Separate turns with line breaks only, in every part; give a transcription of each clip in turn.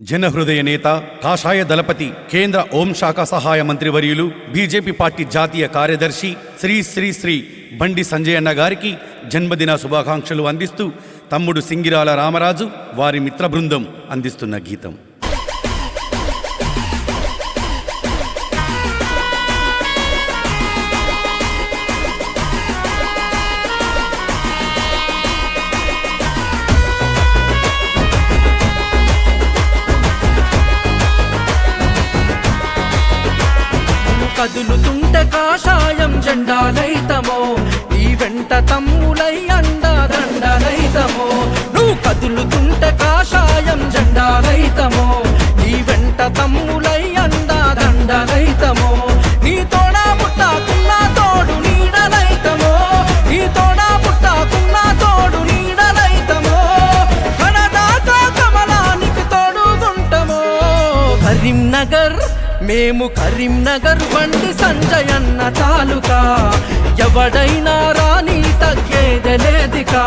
జనహృదయ నేత కాషాయ దళపతి కేంద్ర హోం శాఖ సహాయ మంత్రివర్యులు బీజేపీ పార్టీ జాతీయ కార్యదర్శి శ్రీ శ్రీ శ్రీ బండి సంజయన్న గారికి జన్మదిన శుభాకాంక్షలు అందిస్తూ తమ్ముడు సింగిరాల రామరాజు వారి మిత్ర బృందం అందిస్తున్న గీతం.
కదులుతుంటే కాషాయం జెండాలైతమో ఈ వెంట తమ్ములై అండా దండలైతమో నువ్వు కదులుతుంటే కాషాయం జెండాలైతమో మేము కరీంనగర్ బండి సంజయన్న తాలూకా. ఎవడైనా రాని తగ్గేదే లేదికా.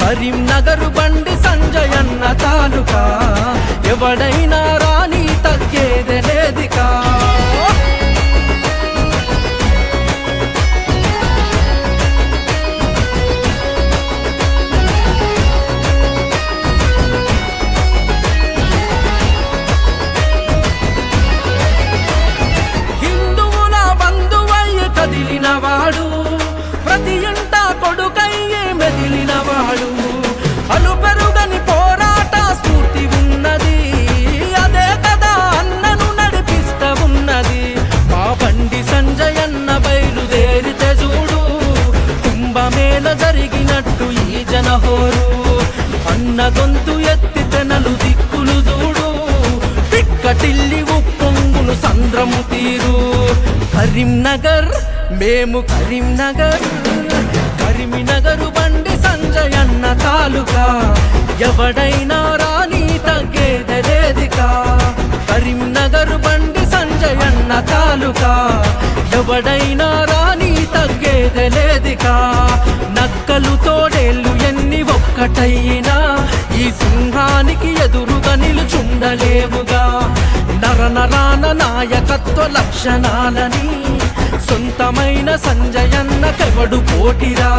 కరీంనగర్ బండి సంజయన్న తాలూకా. హోరు అన్న గొంతు ఎత్తి తెనలు దిక్కులు చూడు. పిక్కటిల్లి ఉప్పొంగులు సంద్రము తీరు. కరీంనగర్ మేము కరీంనగర్. కరీంనగరు బండి సంజయన్న తాలూకా. ఎవడైనా రాని తగ్గేదలేదికా కరీంనగర్ బండి సంజయన్న తాలూకా. ఎవడైనా రాని తగ్గేదలేదికా నక్కలు తోడేళ్ళు ఒక్కటైనా ఈ సింహానికి ఎదురుగా నిలుచుండలేవుగా. నర నరాన నాయకత్వ లక్షణాలని సొంతమైన సంజయన్న కవడు పోటిరా?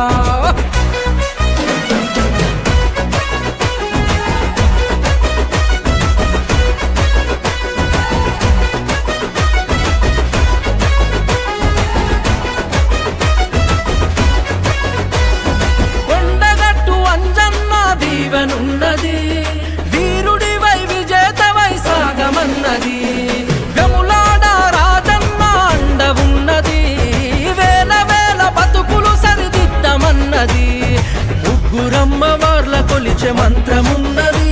వార్ల మంత్రమున్నది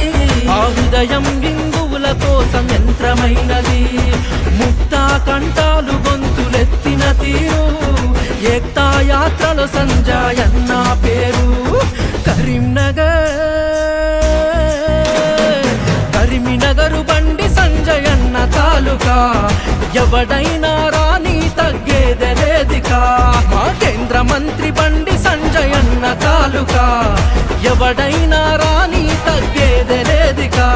ఆ హృదయం హిందువుల కోసం యంత్రమైనది ముక్తా కంఠాలు గొంతులెత్తిన తీరు. ఏక్తా యాత్రలో సంజాయన్న పేరు. కరీంనగర్. కరీంనగరు బండి సంజయన్న తాలూకా. ఎవడైనా రాని తగ్గేదే లేదికా. మాకే మంత్రి బండి సంజయన్న తాలూకా. ఎవడైనా రాని తగ్గేదే లేదికా.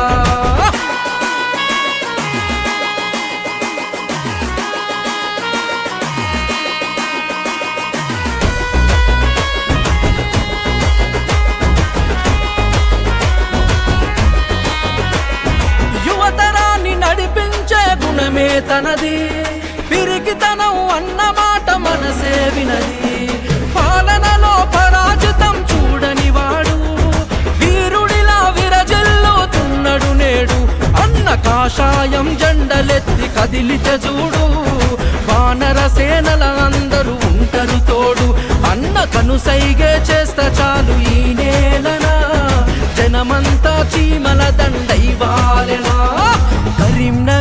యువతరాన్ని నడిపించే గుణమే తనది. పిరికితనం అన్నమా మనసే వినది పాలనలో పరాజితం చూడని వాడు వీరుడిలా విరజిల్లుతున్నాడు నేడు. అన్న కాషాయం జెండలెత్తి కదిలితే చూడు వానర సేనల అందరూ ఉంటారు తోడు. అన్న కనుసైగే చేస్తా చాలు ఈ నేలనా. జనమంతా చీమల దండై వాలెనా కరీంనగర్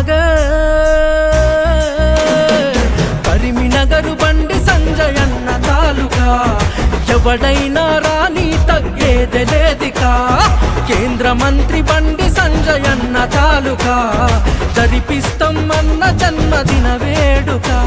ఎవడైనా రాని తగ్గేదే లేదికా? కేంద్ర మంత్రి బండి సంజయ్ అన్న తాలూకా? జరిపిస్తాం అన్న జన్మదిన వేడుకా?